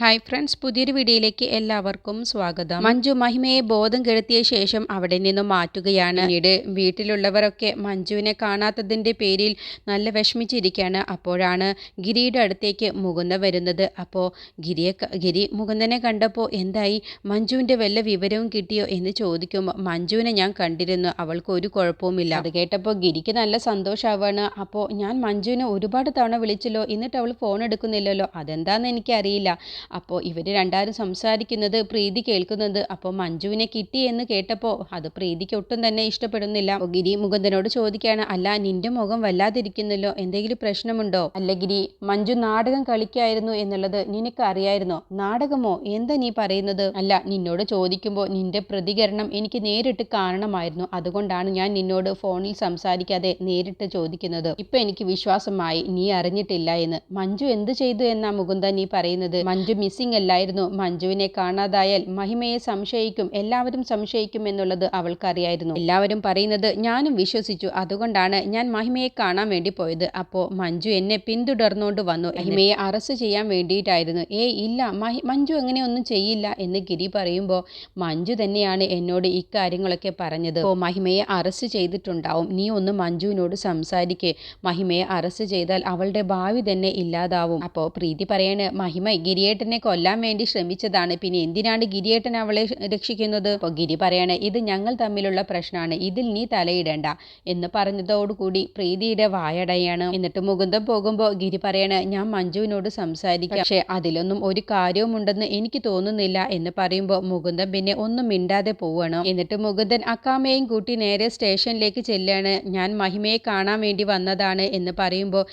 Hi friends പുതിയൊരു വീഡിയോയിലേക്ക് എല്ലാവർക്കും സ്വാഗതം. മഞ്ജു മഹിമയെ ബോധം കെടുത്തിയ ശേഷം അവിടെ നിന്നും മാറ്റുകയാണ്. പിന്നീട് വീട്ടിലുള്ളവരൊക്കെ മഞ്ജുവിനെ കാണാത്തതിന്റെ പേരിൽ നല്ല വിഷമിച്ചിരിക്കുകയാണ്. അപ്പോഴാണ് ഗിരിയുടെ അടുത്തേക്ക് മുകുന്ദ വരുന്നത്. അപ്പോൾ ഗിരിയെ ഗിരി മുകുന്ദനെ കണ്ടപ്പോൾ എന്തായി? മഞ്ജുവിന്റെ വല്ല വിവരവും കിട്ടിയോ എന്ന് ചോദിക്കുമ്പോൾ മഞ്ജുവിനെ ഞാൻ കണ്ടിരുന്നു. അവൾക്ക് ഒരു കുഴപ്പവുമില്ല. അത് കേട്ടപ്പോൾ ഗിരിക്ക് നല്ല സന്തോഷമാവാണ് അപ്പോൾ ഞാൻ മഞ്ജുവിനെ ഒരുപാട് തവണ വിളിച്ചല്ലോ. എന്നിട്ട് അവൾ ഫോൺ എടുക്കുന്നില്ലല്ലോ. അതെന്താണെന്ന് എനിക്കറിയില്ല. അപ്പോൾ ഇവർ രണ്ടാരും സംസാരിക്കുന്നത് പ്രീതി കേൾക്കുന്നത് അപ്പോൾ മഞ്ജുവിനെ കിട്ടി എന്ന് കേട്ടപ്പോൾ അത് പ്രീതിക്ക് ഒട്ടും തന്നെ ഇഷ്ടപ്പെടുന്നില്ല. ഗിരി മുകുന്ദനോട് ചോദിക്കുകയാണ് അല്ല നിന്റെ മുഖം വല്ലാതിരിക്കുന്നല്ലോ? എന്തെങ്കിലും പ്രശ്നമുണ്ടോ? അല്ല ഗിരി മഞ്ജു നാടകം കളിക്കായിരുന്നു എന്നുള്ളത് നിനക്ക് അറിയായിരുന്നോ നാടകമോ? എന്താ നീ പറയുന്നത്? അല്ല നിന്നോട് ചോദിക്കുമ്പോൾ നിന്റെ പ്രതികരണം എനിക്ക് നേരിട്ട് കാണണമായിരുന്നു. അതുകൊണ്ടാണ് ഞാൻ നിന്നോട് ഫോണിൽ സംസാരിക്കാതെ നേരിട്ട് ചോദിക്കുന്നത്. ഇപ്പൊ എനിക്ക് വിശ്വാസമായി. നീ അറിഞ്ഞിട്ടില്ല എന്ന്. മഞ്ജു എന്ത് ചെയ്തു എന്നാ മുകുന്ദ നീ പറയുന്നത്? മഞ്ജു മിസ്സിംഗ് അല്ലായിരുന്നു മഞ്ജുവിനെ കാണാതായാൽ മഹിമയെ സംശയിക്കും എല്ലാവരും സംശയിക്കും എന്നുള്ളത് അവൾക്കറിയായിരുന്നു. എല്ലാവരും പറയുന്നത് ഞാനും വിശ്വസിച്ചു. അതുകൊണ്ടാണ് ഞാൻ മഹിമയെ കാണാൻ വേണ്ടി പോയത്. അപ്പോൾ മഞ്ജു എന്നെ പിന്തുടർന്നുകൊണ്ട് വന്നു. മഹിമയെ അറസ്റ്റ് ചെയ്യാൻ വേണ്ടിയിട്ടായിരുന്നു. ഏയ് ഇല്ല മഞ്ജു അങ്ങനെയൊന്നും ചെയ്യില്ല എന്ന് ഗിരി പറയുമ്പോൾ മഞ്ജു തന്നെയാണ് എന്നോട് ഇക്കാര്യങ്ങളൊക്കെ പറഞ്ഞത്. ഓ മഹിമയെ അറസ്റ്റ് ചെയ്തിട്ടുണ്ടാവും. നീ ഒന്ന് മഞ്ജുവിനോട് സംസാരിക്കേ. മഹിമയെ അറസ്റ്റ് ചെയ്താൽ അവളുടെ ഭാവി തന്നെ ഇല്ലാതാവും. അപ്പോൾ പ്രീതി പറയാണ് മഹിമ ഗിരിയേട്ടനെ കൊല്ലാൻ വേണ്ടി ശ്രമിച്ചതാണ്. പിന്നെ എന്തിനാണ് ഗിരിയേട്ടൻ അവളെ രക്ഷിക്കുന്നത്? അപ്പോൾ ഗിരി പറയാണ് ഇത് ഞങ്ങൾ തമ്മിലുള്ള പ്രശ്നമാണ്. ഇതിൽ നീ തലയിടേണ്ട. എന്ന് പറഞ്ഞതോടുകൂടി പ്രീതിയുടെ വായടയാണ്. എന്നിട്ട് മുകുന്ദം പോകുമ്പോൾ ഗിരി പറയാണ് ഞാൻ മഞ്ജുവിനോട് സംസാരിക്കാം. പക്ഷേ അതിലൊന്നും ഒരു കാര്യവും ഉണ്ടെന്ന് എനിക്ക് തോന്നുന്നില്ല. എന്ന് പറയുമ്പോൾ മുകുന്ദൻ പിന്നെ ഒന്നും മിണ്ടാതെ പോവണം. എന്നിട്ട് മുകുന്ദൻ അക്കാമയും കൂട്ടി നേരെ സ്റ്റേഷനിലേക്ക് ചെല്ലാണ്. ഞാൻ മഹിമയെ കാണാൻ വേണ്ടി വന്നതാണ്. എന്ന് പറയുമ്പോൾ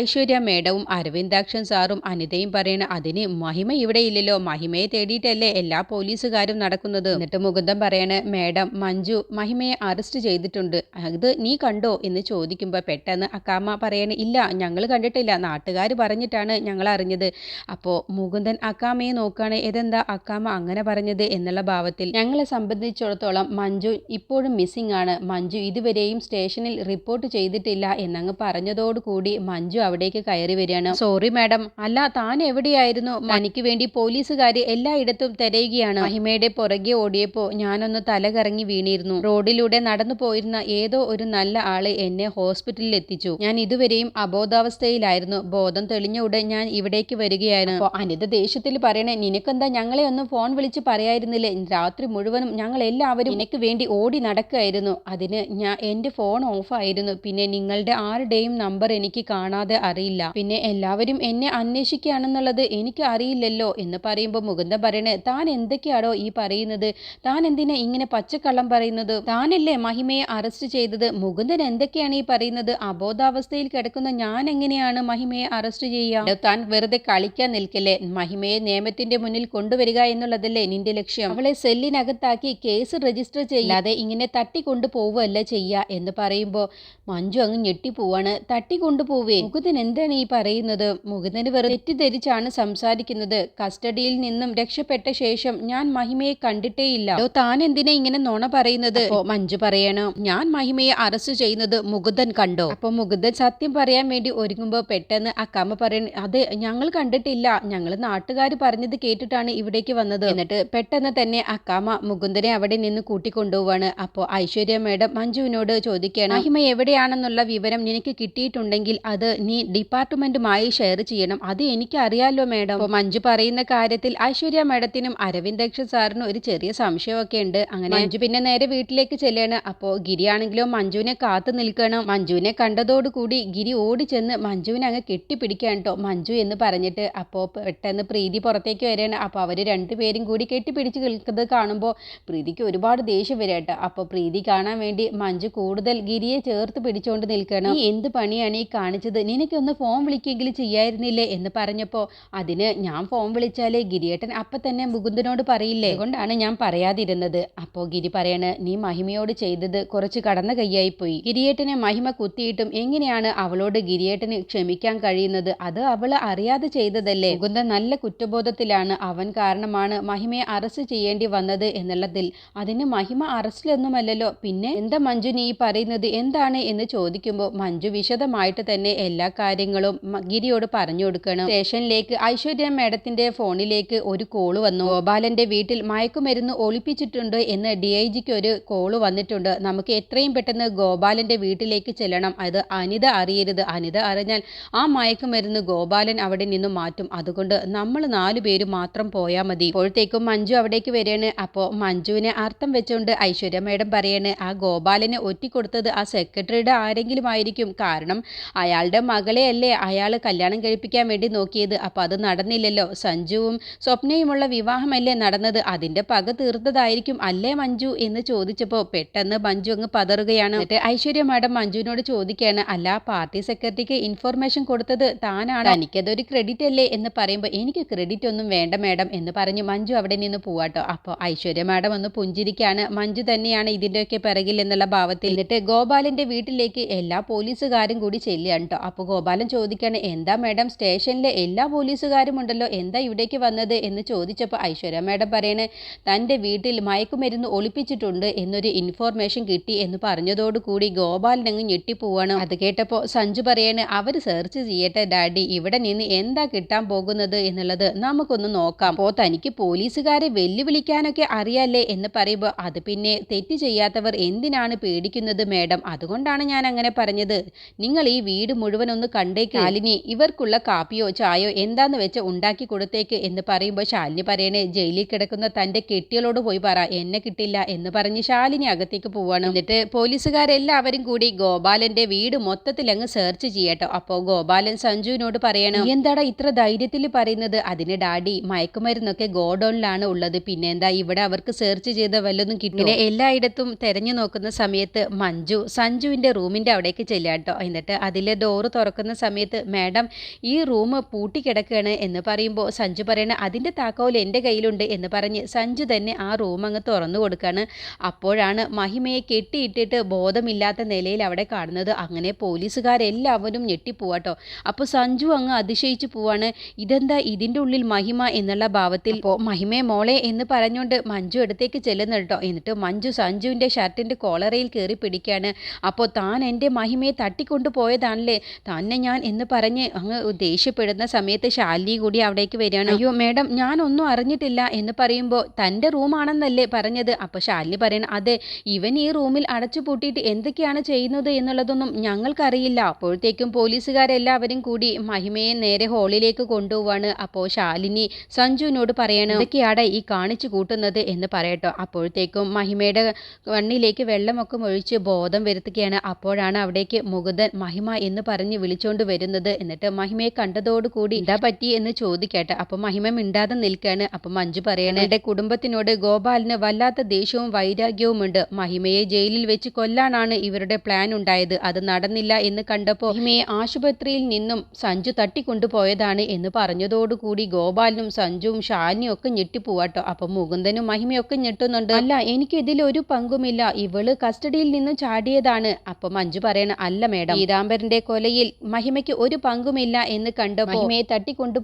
ഐശ്വര്യ മേഡവും അരവിന്ദാക്ഷൻ സാറും അനിതയും പറയണ അതിന് മഹിമ ഇവിടെ ഇല്ലല്ലോ. മഹിമയെ തേടിയിട്ടല്ലേ എല്ലാ പോലീസുകാരും നടക്കുന്നത്? എന്നിട്ട് മുകുന്ദൻ പറയണ മേഡം മഞ്ജു മഹിമയെ അറസ്റ്റ് ചെയ്തിട്ടുണ്ട്. അത് നീ കണ്ടോ? എന്ന് ചോദിക്കുമ്പോൾ പെട്ടെന്ന് അക്കാമ്മ പറയണ ഇല്ല ഞങ്ങൾ കണ്ടിട്ടില്ല. നാട്ടുകാർ പറഞ്ഞിട്ടാണ് ഞങ്ങൾ അറിഞ്ഞത്. അപ്പോൾ മുകുന്ദൻ അക്കാമയെ നോക്കുകയാണ് ഇതെന്താ അക്കാമ അങ്ങനെ പറഞ്ഞത്? എന്നുള്ള ഭാവത്തിൽ ഞങ്ങളെ സംബന്ധിച്ചിടത്തോളം മഞ്ജു ഇപ്പോഴും മിസ്സിംഗ് ആണ്. മഞ്ജു ഇതുവരെയും സ്റ്റേഷനിൽ റിപ്പോർട്ട് ചെയ്തിട്ടില്ല എന്നങ്ങ് പറഞ്ഞതോടുകൂടി മഞ്ജു അവിടേക്ക് കയറി വരികയാണ്. Sorry madam. അല്ല താൻ എവിടെയായിരുന്നു? വേണ്ടി പോലീസുകാർ എല്ലായിടത്തും തിരയുകയാണ്. മഹിമയുടെ പുറകെ ഓടിയപ്പോൾ ഞാനൊന്ന് തലകറങ്ങി വീണിരുന്നു. റോഡിലൂടെ നടന്നു പോയിരുന്ന ഏതോ ഒരു നല്ല ആൾ എന്നെ ഹോസ്പിറ്റലിൽ എത്തിച്ചു. ഞാൻ ഇതുവരെയും അബോധാവസ്ഥയിലായിരുന്നു. ബോധം തെളിഞ്ഞ ഉടൻ ഞാൻ ഇവിടേക്ക് വരികയായിരുന്നു. അപ്പോൾ അനിത ദേഷ്യത്തിൽ പറയണേ നിനക്കെന്താ? ഞങ്ങളെ ഒന്ന് ഫോൺ വിളിച്ച് പറയായിരുന്നില്ലേ? രാത്രി മുഴുവനും ഞങ്ങൾ എല്ലാവരും നിനക്ക് വേണ്ടി ഓടി നടക്കുകയായിരുന്നു. അതിന് ഞാൻ എന്റെ ഫോൺ ഓഫായിരുന്നു. പിന്നെ നിങ്ങളുടെ ആരുടെയും നമ്പർ എനിക്ക് കാണാതെ അറിയില്ല. പിന്നെ എല്ലാവരും എന്നെ അന്വേഷിക്കുകയാണെന്നുള്ളത് എനിക്ക് അറിയില്ലല്ലോ എന്ന് പറയുമ്പോൾ മുകുന്ദൻ പറയണേ താൻ എന്തൊക്കെയാണോ ഈ പറയുന്നത്? താൻ എന്തിനാ ഇങ്ങനെ പച്ചക്കള്ളം പറയുന്നത്? താനല്ലേ മഹിമയെ അറസ്റ്റ് ചെയ്തത്? മുകുന്ദൻ എന്തൊക്കെയാണ് ഈ പറയുന്നത്? അബോധാവസ്ഥയിൽ കിടക്കുന്ന ഞാൻ എങ്ങനെയാണ് മഹിമയെ അറസ്റ്റ് ചെയ്യുക താൻ വെറുതെ കളിക്കാൻ നിൽക്കല്ലേ? മഹിമയെ നിയമത്തിന്റെ മുന്നിൽ കൊണ്ടുവരിക എന്നുള്ളതല്ലേ നിന്റെ ലക്ഷ്യം? അവളെ സെല്ലിനകത്താക്കി കേസ് രജിസ്റ്റർ ചെയ്യാതെ ഇങ്ങനെ തട്ടിക്കൊണ്ടു പോവുകയല്ല ചെയ്യുക എന്ന് പറയുമ്പോൾ മഞ്ജു അങ്ങ് ഞെട്ടിപ്പോവാണ്. തട്ടിക്കൊണ്ടു പോവേ? മുകുന്ദൻ എന്താണ് ഈ പറയുന്നത്? മുകുന്ദന് വെറുതെ തെറ്റിദ്ധരിച്ചാണ് സംസാരിക്കുന്നത്. കസ്റ്റഡിയിൽ നിന്നും രക്ഷപ്പെട്ട ശേഷം ഞാൻ മഹിമയെ കണ്ടിട്ടേയില്ല. താൻ എന്തിനാ ഇങ്ങനെ നുണ പറയുന്നത്? മഞ്ജു പറയണം ഞാൻ മഹിമയെ അറസ്റ്റ് ചെയ്യുന്നത് മുകുന്ദൻ കണ്ടോ? അപ്പൊ മുകുന്ദൻ സത്യം പറയാൻ വേണ്ടി ഒരുങ്ങുമ്പോ പെട്ടെന്ന് അക്കാമ്മ പറയണ അത് ഞങ്ങൾ കണ്ടിട്ടില്ല. ഞങ്ങൾ നാട്ടുകാർ പറഞ്ഞത് കേട്ടിട്ടാണ് ഇവിടേക്ക് വന്നത്. എന്നിട്ട് പെട്ടെന്ന് തന്നെ അക്കാമ മുകുന്ദനെ അവിടെ നിന്ന് കൂട്ടിക്കൊണ്ടുപോവാണ്. അപ്പോൾ ഐശ്വര്യ മേഡം മഞ്ജുവിനോട് ചോദിക്കുകയാണ് മഹിമ എവിടെയാണെന്നുള്ള വിവരം നിനക്ക് കിട്ടിയിട്ടുണ്ടെങ്കിൽ അത് നീ ഡിപ്പാർട്ട്മെന്റുമായി ഷെയർ ചെയ്യണം. അത് എനിക്കറിയാലോ മേഡം. മഞ്ജു പറയുന്ന കാര്യത്തിൽ ഐശ്വര്യ മേഡത്തിനും അരവിന്ദക്ഷ സാറിനും ഒരു ചെറിയ സംശയമൊക്കെ ഉണ്ട്. അങ്ങനെ മഞ്ജു പിന്നെ നേരെ വീട്ടിലേക്ക് ചെല്ലാണ്. അപ്പോൾ ഗിരിയാണെങ്കിലോ മഞ്ജുവിനെ കാത്തു നിൽക്കണം. മഞ്ജുവിനെ കണ്ടതോടുകൂടി ഗിരി ഓടി ചെന്ന് മഞ്ജുവിനെ അങ്ങ് കെട്ടിപ്പിടിക്കാൻ കേട്ടോ മഞ്ജു എന്ന് പറഞ്ഞിട്ട്. അപ്പോ പെട്ടെന്ന് പ്രീതി പുറത്തേക്ക് വരികയാണ്. അപ്പോൾ അവർ രണ്ടുപേരും കൂടി കെട്ടിപ്പിടിച്ച് നിൽക്കുന്നത് കാണുമ്പോൾ പ്രീതിക്ക് ഒരുപാട് ദേഷ്യം വരിക കേട്ടോ. അപ്പോൾ പ്രീതി കാണാൻ വേണ്ടി മഞ്ജു കൂടുതൽ ഗിരിയെ ചേർത്ത് പിടിച്ചുകൊണ്ട് നിൽക്കണം. എന്ത് പണിയാണ് ഈ കാണിച്ചത്? നിനക്കൊന്ന് ഫോൺ വിളിക്കെങ്കിലും ചെയ്യായിരുന്നില്ലേ? എന്ന് പറഞ്ഞപ്പോൾ അതിന് ഞാൻ ഫോൺ വിളിച്ചാലേ ഗിരിയേട്ടൻ അപ്പം തന്നെ മുകുന്ദനോട് പറയില്ലേ? അതുകൊണ്ടാണ് ഞാൻ പറയാതിരുന്നത്. അപ്പോൾ ഗിരി പറയണ് നീ മഹിമയോട് ചെയ്തത് കുറച്ച് കടന്ന കൈയായി പോയി. ഗിരിയേട്ടനെ മഹിമ കുത്തിയിട്ടും എങ്ങനെയാണ് അവളോട് ഗിരിയേട്ടന് ക്ഷമിക്കാൻ കഴിയുന്നത്? അത് അവൾ അറിയാതെ ചെയ്തതല്ലേ? മുകുന്ദൻ നല്ല കുറ്റബോധത്തിലാണ്. അവൻ കാരണമാണ് മഹിമയെ അറസ്റ്റ് ചെയ്യേണ്ടി വന്നത് എന്നുള്ളതിൽ. അതിന് മഹിമ അറസ്റ്റിലൊന്നുമല്ലല്ലോ. പിന്നെ എന്താ മഞ്ജു നീ പറയുന്നത്? എന്താണ്? എന്ന് ചോദിക്കുമ്പോൾ മഞ്ജു വിശദമായിട്ട് തന്നെ എല്ലാ കാര്യങ്ങളും ഗിരിയോട് പറഞ്ഞു കൊടുക്കണം. സ്റ്റേഷനിലേക്ക് ഐശ്വര്യ മേഡം മേഡത്തിന്റെ ഫോണിലേക്ക് ഒരു കോൾ വന്നു. ഗോപാലന്റെ വീട്ടിൽ മയക്കുമരുന്ന് ഒളിപ്പിച്ചിട്ടുണ്ട് എന്ന് ഡി ഐ ജിക്ക് ഒരു കോൾ വന്നിട്ടുണ്ട്. നമുക്ക് എത്രയും പെട്ടെന്ന് ഗോപാലന്റെ വീട്ടിലേക്ക് ചെല്ലണം. അത് അനിത അറിയരുത്. അനിത അറിഞ്ഞാൽ ആ മയക്കുമരുന്ന് ഗോപാലൻ അവിടെ നിന്ന് മാറ്റും. അതുകൊണ്ട് നമ്മൾ നാലു പേര് മാത്രം പോയാൽ മതി. ഇപ്പോഴത്തേക്കും മഞ്ജു അവിടേക്ക് വരികയാണ്. അപ്പോൾ മഞ്ജുവിനെ അർത്ഥം വെച്ചുകൊണ്ട് ഐശ്വര്യ മേഡം പറയാണ് ആ ഗോപാലനെ ഒറ്റിക്കൊടുത്തത് ആ സെക്രട്ടറിയുടെ ആരെങ്കിലും ആയിരിക്കും. കാരണം അയാളുടെ മകളെയല്ലേ അയാൾ കല്യാണം കഴിപ്പിക്കാൻ വേണ്ടി നോക്കിയത്. അപ്പോൾ അത് നടന്നില്ലല്ലോ. സഞ്ജുവും സ്വപ്നയുമുള്ള വിവാഹമല്ലേ നടന്നത്? അതിന്റെ പക തീർത്തതായിരിക്കും അല്ലേ മഞ്ജു എന്ന് ചോദിച്ചപ്പോൾ പെട്ടെന്ന് മഞ്ജു അങ്ങ് പതറുകയാണ്. ഐശ്വര്യ മാഡം മഞ്ജുവിനോട് ചോദിക്കുകയാണ് അല്ല പാർട്ടി സെക്രട്ടറിക്ക് ഇൻഫർമേഷൻ കൊടുത്തത് താനാണ്. എനിക്കതൊരു ക്രെഡിറ്റ് അല്ലേ? എന്ന് പറയുമ്പോൾ എനിക്ക് ക്രെഡിറ്റ് ഒന്നും വേണ്ട മാഡം എന്ന് പറഞ്ഞു മഞ്ജു അവിടെ നിന്ന് പോവാട്ടോ അപ്പോൾ ഐശ്വര്യ മാഡം ഒന്ന് പുഞ്ചിരിക്കാണ്. മഞ്ജു തന്നെയാണ് ഇതിന്റെയൊക്കെ പിറകിൽ എന്നുള്ള ഭാവത്തിൽ. എന്നിട്ട് ഗോപാലിന്റെ വീട്ടിലേക്ക് എല്ലാ പോലീസുകാരും കൂടി ചെല്ലുകയാണ് കേട്ടോ അപ്പോൾ ഗോപാലൻ ചോദിക്കുകയാണ് എന്താ മാഡം സ്റ്റേഷനിലെ എല്ലാ പോലീസുകാരും ഉണ്ടല്ലോ? എന്താ ഇവിടേക്ക് വന്നത് എന്ന് ചോദിച്ചപ്പോൾ ഐശ്വര്യ മാഡം പറയണേ തന്റെ വീട്ടിൽ മയക്കുമരുന്ന് ഒളിപ്പിച്ചിട്ടുണ്ട് എന്നൊരു ഇൻഫോർമേഷൻ കിട്ടി എന്ന് പറഞ്ഞതോടുകൂടി ഗോപാലൻ അങ്ങ് ഞെട്ടിപ്പോവാണ്. അത് കേട്ടപ്പോൾ സഞ്ജു പറയാണ് അവർ സെർച്ച് ചെയ്യട്ടെ ഡാഡി ഇവിടെ നിന്ന് എന്താ കിട്ടാൻ പോകുന്നത് എന്നുള്ളത് നമുക്കൊന്ന് നോക്കാം. അപ്പോൾ തനിക്ക് പോലീസുകാരെ വെല്ലുവിളിക്കാനൊക്കെ അറിയാല്ലേ? എന്ന് പറയുമ്പോൾ അത് പിന്നെ തെറ്റ് ചെയ്യാത്തവർ എന്തിനാണ് പേടിക്കുന്നത് മേഡം? അതുകൊണ്ടാണ് ഞാൻ അങ്ങനെ പറഞ്ഞത്. നിങ്ങൾ ഈ വീട് മുഴുവൻ ഒന്ന് കണ്ടേക്കാലിനി ഇവർക്കുള്ള കാപ്പിയോ ചായയോ എന്താന്ന് വെച്ച് ഉണ്ടാക്കി കൊടുത്തേക്ക് എന്ന് പറയുമ്പോൾ ശാലിനി പറയണേ ജയിലിൽ കിടക്കുന്ന തന്റെ കെട്ടികളോട് പോയി പറ എന്നെ കിട്ടില്ല എന്ന് പറഞ്ഞ് ശാലിനി അകത്തേക്ക് പോവാണ്. എന്നിട്ട് പോലീസുകാരെല്ലാവരും കൂടി ഗോപാലന്റെ വീട് മൊത്തത്തിൽ അങ്ങ് സെർച്ച് ചെയ്യട്ടോ. അപ്പോൾ ഗോപാലൻ സഞ്ജുവിനോട് പറയണം എന്താടാ ഇത്ര ധൈര്യത്തിൽ പറയുന്നത്? അതിന് ഡാഡി മയക്കുമരുന്നൊക്കെ ഗോഡൌണിലാണ് ഉള്ളത്. പിന്നെ എന്താ ഇവിടെ അവർക്ക് സെർച്ച് ചെയ്ത വല്ലതും കിട്ടും? എല്ലായിടത്തും തെരഞ്ഞു നോക്കുന്ന സമയത്ത് മഞ്ജു സഞ്ജുവിന്റെ റൂമിന്റെ അവിടേക്ക് ചെല്ലാട്ടോ എന്നിട്ട് അതിലെ ഡോറ് തുറക്കുന്ന സമയത്ത് മാഡം ഈ റൂം പൂട്ടിക്കിടക്കുകയാണ് എന്ന് പറയുമ്പോൾ സഞ്ജു പറയണ അതിന്റെ താക്കോൽ എന്റെ കയ്യിലുണ്ട് എന്ന് പറഞ്ഞ് സഞ്ജു തന്നെ ആ റൂം അങ്ങ് തുറന്നു കൊടുക്കുകയാണ് അപ്പോഴാണ് മഹിമയെ കെട്ടിയിട്ടിട്ട് ബോധമില്ലാത്ത നിലയിൽ അവിടെ കാണുന്നത്. അങ്ങനെ പോലീസുകാരെല്ലാവരും ഞെട്ടിപ്പോവാട്ടോ അപ്പോൾ സഞ്ജു അങ്ങ് അതിശയിച്ചു പോവാണ്. ഇതെന്താ ഇതിന്റെ ഉള്ളിൽ മഹിമ? എന്നുള്ള ഭാവത്തിൽ ഇപ്പോൾ മഹിമയെ മോളെ എന്ന് പറഞ്ഞുകൊണ്ട് മഞ്ജു അടുത്തേക്ക് ചെല്ലുന്നു കേട്ടോ എന്നിട്ട് മഞ്ജു സഞ്ജുവിന്റെ ഷർട്ടിന്റെ കോളറയിൽ കയറി പിടിക്കുകയാണ് അപ്പോൾ താൻ എന്റെ മഹിമയെ തട്ടിക്കൊണ്ടു പോയതാണല്ലേ തന്നെ ഞാൻ എന്ന് പറഞ്ഞ് അങ്ങ് ദേഷ്യപ്പെടുന്ന സമയത്ത് ശാലിനി കൂടി അവിടേക്ക് വരികയാണ്. അയ്യോ മേഡം ഞാനൊന്നും അറിഞ്ഞിട്ടില്ല എന്ന് പറയുമ്പോൾ തന്റെ റൂമാണെന്നല്ലേ പറഞ്ഞത്. അപ്പോൾ ശാലിനി പറയണം അതെ ഇവൻ ഈ റൂമിൽ അടച്ചു പൂട്ടിയിട്ട് എന്തൊക്കെയാണ് ചെയ്യുന്നത് എന്നുള്ളതൊന്നും ഞങ്ങൾക്കറിയില്ല. അപ്പോഴത്തേക്കും പോലീസുകാരെല്ലാവരും കൂടി മഹിമയെ നേരെ ഹോളിലേക്ക് കൊണ്ടുപോവാണ്. അപ്പോൾ ശാലിനി സഞ്ജുവിനോട് പറയണം എന്തൊക്കെയാണ് ഈ കാണിച്ചു കൂട്ടുന്നത് എന്ന് പറയട്ടോ. അപ്പോഴത്തേക്കും മഹിമയുടെ കണ്ണിലേക്ക് വെള്ളമൊക്കെ ഒഴിച്ച് ബോധം വരുത്തുകയാണ്. അപ്പോഴാണ് അവിടേക്ക് മുകുന്ദൻ മഹിമ എന്ന് പറഞ്ഞ് വിളിച്ചുകൊണ്ട് വരുന്നത്. എന്നിട്ട് മഹിമയെ കണ്ടതോടുകൂടി എന്താ പറ്റി? എന്ന് ചോദിക്കട്ടെ അപ്പൊ മഹിമ മിണ്ടാതെ നിൽക്കുകയാണ് അപ്പൊ മഞ്ജു പറയണേ എന്റെ കുടുംബത്തിനോട് ഗോപാലിന് വല്ലാത്ത ദേഷ്യവും വൈരാഗ്യവും ഉണ്ട്. മഹിമയെ ജയിലിൽ വെച്ച് കൊല്ലാനാണ് ഇവരുടെ പ്ലാൻ ഉണ്ടായത്. അത് നടന്നില്ല എന്ന് കണ്ടപ്പോൾ മഹിമയെ ആശുപത്രിയിൽ നിന്നും സഞ്ജു തട്ടിക്കൊണ്ടുപോയതാണ് എന്ന് പറഞ്ഞതോടുകൂടി ഗോപാലിനും സഞ്ജുവും ഷാനിയും ഒക്കെ ഞെട്ടിപ്പോവാട്ടോ. അപ്പൊ മുകുന്ദനും മഹിമയൊക്കെ ഞെട്ടുന്നുണ്ട്. അല്ല എനിക്ക് ഇതിൽ ഒരു പങ്കുമില്ല. ഇവൾ കസ്റ്റഡിയിൽ നിന്നും ചാടിയതാണ്. അപ്പൊ മഞ്ജു പറയണ അല്ല മേഡം. പീതാംബരന്റെ കൊലയിൽ മഹിമയ്ക്ക് ഒരു പങ്കുമില്ല എന്ന് കണ്ട് മഹിമയെ തട്ടിക്കൊണ്ടു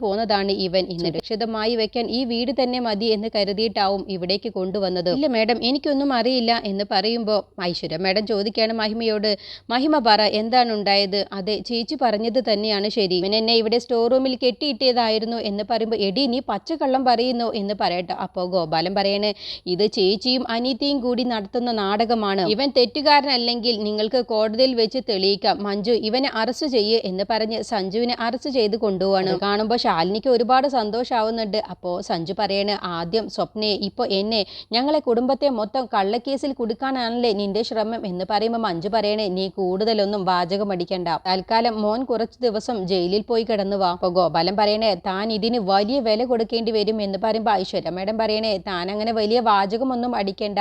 പോന്നതാണ് ഇവൻ ഇന്ന് രക്ഷിതമായി വെക്കാൻ ഈ വീട് തന്നെ മതി എന്ന് കരുതിയിട്ടാവും ഇവിടേക്ക് കൊണ്ടുവന്നത്. ഇല്ല മേഡം എനിക്കൊന്നും അറിയില്ല എന്ന് പറയുമ്പോൾ ഐശ്വര്യ മേഡം ചോദിക്കുകയാണ് മഹിമയോട്. മഹിമ പറ എന്താണ് ഉണ്ടായത്? അതെ ചേച്ചി പറഞ്ഞത് തന്നെയാണ് ശരി. ഇവൻ എന്നെ ഇവിടെ സ്റ്റോർ റൂമിൽ കെട്ടിയിട്ടതായിരുന്നു എന്ന് പറയുമ്പോൾ എടി നീ പച്ചക്കള്ളം പറയുന്നു എന്ന് പറയട്ടെ. അപ്പോൾ ഗോപാലൻ പറയണേ ഇത് ചേച്ചിയും അനീതിയും കൂടി നടത്തുന്ന നാടകമാണ്. ഇവൻ തെറ്റുകാരനല്ലെങ്കിൽ നിങ്ങൾക്ക് കോടതിയിൽ വെച്ച് തെളിയിക്കാം. മഞ്ജു ഇവനെ അറസ്റ്റ് ചെയ്യേ എന്ന് പറഞ്ഞ് സഞ്ജുവിനെ അറസ്റ്റ് ചെയ്ത് കൊണ്ടുപോവാണ്. കാണുമ്പോൾ ശാലിനിക്ക് ഒരുപാട് സന്തോഷമാവുന്നുണ്ട് അപ്പോൾ സഞ്ജു പറയണ് ആദ്യം സ്വപ്നയെ ഇപ്പോൾ എന്നെ. ഞങ്ങളെ കുടുംബത്തെ മൊത്തം കള്ളക്കേസിൽ കുടുക്കാനാണല്ലേ നിന്റെ ശ്രമം? എന്ന് പറയുമ്പോൾ മഞ്ജു പറയണേ നീ കൂടുതലൊന്നും വാചകം അടിക്കണ്ട. തൽക്കാലം മോൻ കുറച്ച് ദിവസം ജയിലിൽ പോയി കിടന്നു വാ. അപ്പോൾ ഗോപാലൻ പറയണേ താൻ ഇതിന് വലിയ വില കൊടുക്കേണ്ടി വരും. എന്ന് പറയുമ്പോൾ ഐശ്വര്യ മേഡം പറയണേ താൻ അങ്ങനെ വലിയ വാചകമൊന്നും അടിക്കണ്ട.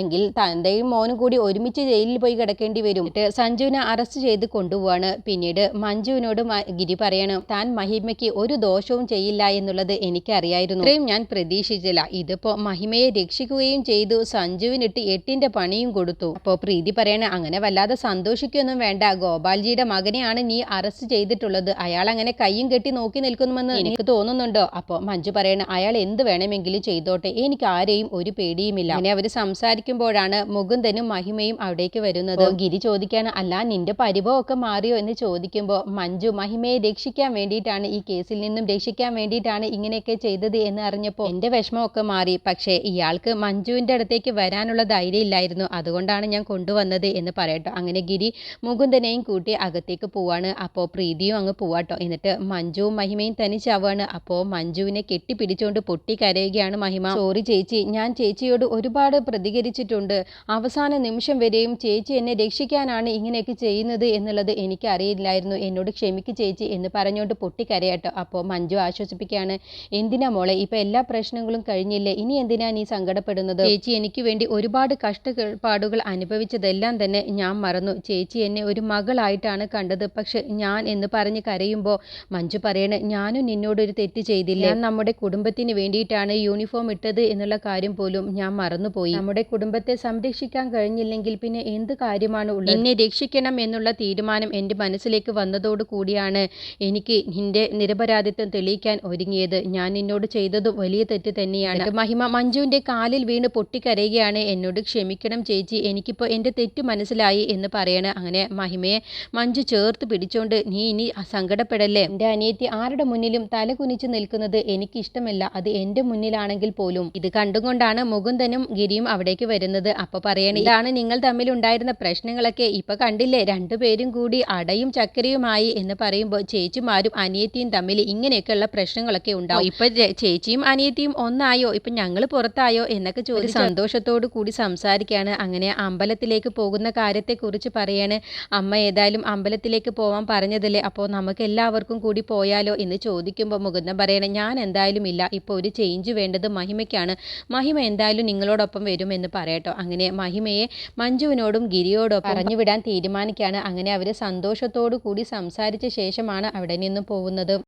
എങ്കിൽ തന്റെയും മോനും കൂടി ഒരുമിച്ച് ജയിലിൽ പോയി കിടക്കേണ്ടി വരും. സഞ്ജുവിനെ അറസ്റ്റ് ചെയ്ത് കൊണ്ടുപോവാണ്. പിന്നീട് മഞ്ജുവിനോട് ഗിരി പറയണം താൻ മഹിമയ്ക്ക് ഒരു ദോഷവും ചെയ്യില്ല എന്നുള്ളത് എനിക്കറിയായിരുന്നു. ഇത്രയും ഞാൻ പ്രതീക്ഷിച്ചില്ല. ഇതിപ്പോ മഹിമയെ രക്ഷിക്കുകയും ചെയ്തു. സഞ്ജുവിനിട്ട് എട്ടിന്റെ പണിയും കൊടുത്തു. അപ്പോൾ പ്രീതി പറയണ അങ്ങനെ വല്ലാതെ സന്തോഷിക്കൊന്നും വേണ്ട. ഗോപാൽജിയുടെ മകനെയാണ് നീ അറസ്റ്റ് ചെയ്തിട്ടുള്ളത്. അയാൾ അങ്ങനെ കയ്യും കെട്ടി നോക്കി നിൽക്കുന്നുവെന്ന് എനിക്ക് തോന്നുന്നുണ്ടോ? അപ്പോൾ മഞ്ജു പറയണ അയാൾ എന്ത് വേണമെങ്കിലും ചെയ്തോട്ടെ. എനിക്ക് ആരെയും ഒരു പേടിയുമില്ല. അങ്ങനെ അവർ സംസാരിക്കുമ്പോഴാണ് മുകുന്ദനും മഹിമയും അവിടേക്ക് വരുന്നത്. ഗിരി ചോദിക്കാണ് അല്ല നിന്റെ പരിഭവമൊക്കെ മാറിയോ? എന്ന് ചോദിക്കുമ്പോൾ മഞ്ജു മഹിമയെ രക്ഷിക്കാൻ വേണ്ടിയിട്ടാണ് ഈ കേസിൽ നിന്നും രക്ഷിക്കാൻ രക്ഷിക്കാൻ വേണ്ടിയിട്ടാണ് ഇങ്ങനെയൊക്കെ ചെയ്തത് എന്ന് അറിഞ്ഞപ്പോൾ എന്റെ വിഷമമൊക്കെ മാറി. പക്ഷേ ഇയാൾക്ക് മഞ്ജുവിന്റെ അടുത്തേക്ക് വരാനുള്ള ധൈര്യം ഇല്ലായിരുന്നു അതുകൊണ്ടാണ് ഞാൻ കൊണ്ടുവന്നത് എന്ന് പറയട്ടോ. അങ്ങനെ ഗിരി മുകുന്ദനെയും കൂട്ടി അകത്തേക്ക് പോവാണ്. അപ്പോൾ പ്രീതിയും അങ്ങ് പോവാട്ടോ. എന്നിട്ട് മഞ്ജുവും മഹിമയും തനിച്ചാവാണ്. അപ്പോൾ മഞ്ജുവിനെ കെട്ടിപ്പിടിച്ചുകൊണ്ട് പൊട്ടി കരയുകയാണ് മഹിമ. സോറി ചേച്ചി ഞാൻ ചേച്ചിയോട് ഒരുപാട് പ്രതികരിച്ചിട്ടുണ്ട്. അവസാന നിമിഷം വരെയും ചേച്ചി എന്നെ രക്ഷിക്കാനാണ് ഇങ്ങനെയൊക്കെ ചെയ്യുന്നത് എന്നുള്ളത് എനിക്ക് അറിയില്ലായിരുന്നു എന്നോട് ക്ഷമിക്ക് ചേച്ചി എന്ന് പറഞ്ഞുകൊണ്ട് പൊട്ടിക്കരയാട്ടോ അപ്പോൾ മഞ്ജു ആശ്വസിപ്പിക്കുകയാണ്. എന്തിനാ മോളെ? ഇപ്പൊ എല്ലാ പ്രശ്നങ്ങളും കഴിഞ്ഞില്ലേ? ഇനി എന്തിനാ നീ സങ്കടപ്പെടുന്നത്? ചേച്ചി എനിക്ക് വേണ്ടി ഒരുപാട് കഷ്ടപ്പാടുകൾ അനുഭവിച്ചതെല്ലാം തന്നെ ഞാൻ മറന്നു. ചേച്ചി എന്നെ ഒരു മകളായിട്ടാണ് കണ്ടത്. പക്ഷെ ഞാൻ എന്ന് പറഞ്ഞ് കരയുമ്പോൾ മഞ്ജു പറയണേ ഞാനും നിന്നോട് ഒരു തെറ്റ് ചെയ്തില്ല. ഞാൻ നമ്മുടെ കുടുംബത്തിന് വേണ്ടിയിട്ടാണ് യൂണിഫോം ഇട്ടത് എന്നുള്ള കാര്യം പോലും ഞാൻ മറന്നുപോയി. നമ്മുടെ കുടുംബത്തെ സംരക്ഷിക്കാൻ കഴിഞ്ഞില്ലെങ്കിൽ പിന്നെ എന്ത് കാര്യമാണ് ഉള്ളത്? എന്നെ രക്ഷിക്കണം എന്നുള്ള തീരുമാനം എന്റെ മനസ്സിലേക്ക് വന്നതോടു കൂടിയാണ് എനിക്ക് നിന്റെ നിരപരാധിത്വം തെളിയിക്കാൻ ഒരുങ്ങിയത്. ഞാൻ നിന്നോട് ചെയ്തതും വലിയ തെറ്റ് തന്നെയാണ്. മഹിമ മഞ്ജുവിന്റെ കാലിൽ വീണ് പൊട്ടിക്കരയുകയാണ്. എന്നോട് ക്ഷമിക്കണം ചേച്ചി. എനിക്കിപ്പോൾ എന്റെ തെറ്റ് മനസ്സിലായി എന്ന് പറയണ. അങ്ങനെ മഹിമയെ മഞ്ജു ചേർത്ത് പിടിച്ചോണ്ട് നീ ഇനി സങ്കടപ്പെടല്ലേ? എന്റെ അനിയത്തി ആരുടെ മുന്നിലും തല കുനിച്ച് നിൽക്കുന്നത് എനിക്കിഷ്ടമല്ല. അത് എന്റെ മുന്നിലാണെങ്കിൽ പോലും. ഇത് കണ്ടുകൊണ്ടാണ് മുകുന്ദനും ഗിരിയും അവിടേക്ക് വരുന്നത്. അപ്പോൾ പറയണേ ഇതാണ് നിങ്ങൾ തമ്മിൽ ഉണ്ടായിരുന്ന പ്രശ്നങ്ങളൊക്കെ. ഇപ്പൊ കണ്ടില്ലേ രണ്ടുപേരും കൂടി അടയും ചക്കരയുമായി എന്ന് പറയുമ്പോൾ ചേച്ചിമാരും അനിയത്തിയും തമ്മിൽ ഇങ്ങനെയൊക്കെയുള്ള പ്രശ്നങ്ങളൊക്കെ ഉണ്ടാവും. ഇപ്പൊ ചേച്ചിയും അനിയത്തിയും ഒന്നായോ? ഇപ്പൊ ഞങ്ങൾ പുറത്തായോ? എന്നൊക്കെ ചോദിച്ച് സന്തോഷത്തോടു കൂടി സംസാരിക്കുകയാണ് അങ്ങനെ അമ്പലത്തിലേക്ക് പോകുന്ന കാര്യത്തെ കുറിച്ച് പറയാണ്. അമ്മ ഏതായാലും അമ്പലത്തിലേക്ക് പോവാൻ പറഞ്ഞതല്ലേ? അപ്പോൾ നമുക്ക് എല്ലാവർക്കും കൂടി പോയാലോ എന്ന് ചോദിക്കുമ്പോൾ മുകുന്ദൻ പറയണേ ഞാൻ എന്തായാലും ഇല്ല. ഇപ്പോൾ ഒരു ചേഞ്ച് വേണ്ടത് മഹിമയ്ക്കാണ്. മഹിമ എന്തായാലും നിങ്ങളോടൊപ്പം വരുമെന്ന് പറയട്ടോ. അങ്ങനെ മഹിമയെ മഞ്ജുവിനോടും ഗിരിയോടും പറഞ്ഞു വിടാൻ തീരുമാനിക്കുകയാണ് അങ്ങനെ അവർ സന്തോഷത്തോടു കൂടി സംസാരിച്ച ശേഷമാണ് അവിടെ നിന്നും പോകുന്നത്.